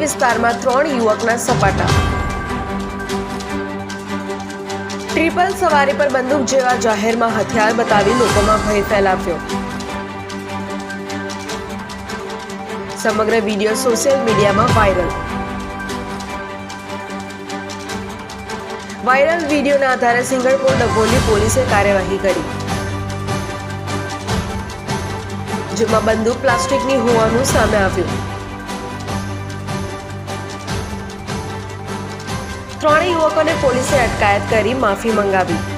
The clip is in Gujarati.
વિસ્તારમાં ત્રણ યુવકના સપાટા. ટ્રિપલ સવારી પર બંદૂક જેવા જાહેરમાં હથિયાર બતાવી લોકોમાં ભય ફેલાવ્યો. સમગ્ર વીડિયો સોશિયલ મીડિયામાં વાયરલ. વાયરલ વિડીયોના આધારે સિંગણપુર ડભોલી પોલીસે કાર્યવાહી કરી. જેમાં બંદૂક પ્લાસ્ટિકની હોવાનું સામે આવ્યું. ત્રણેય યુવકોને પોલીસે અટકાયત કરી માફી મંગાવી.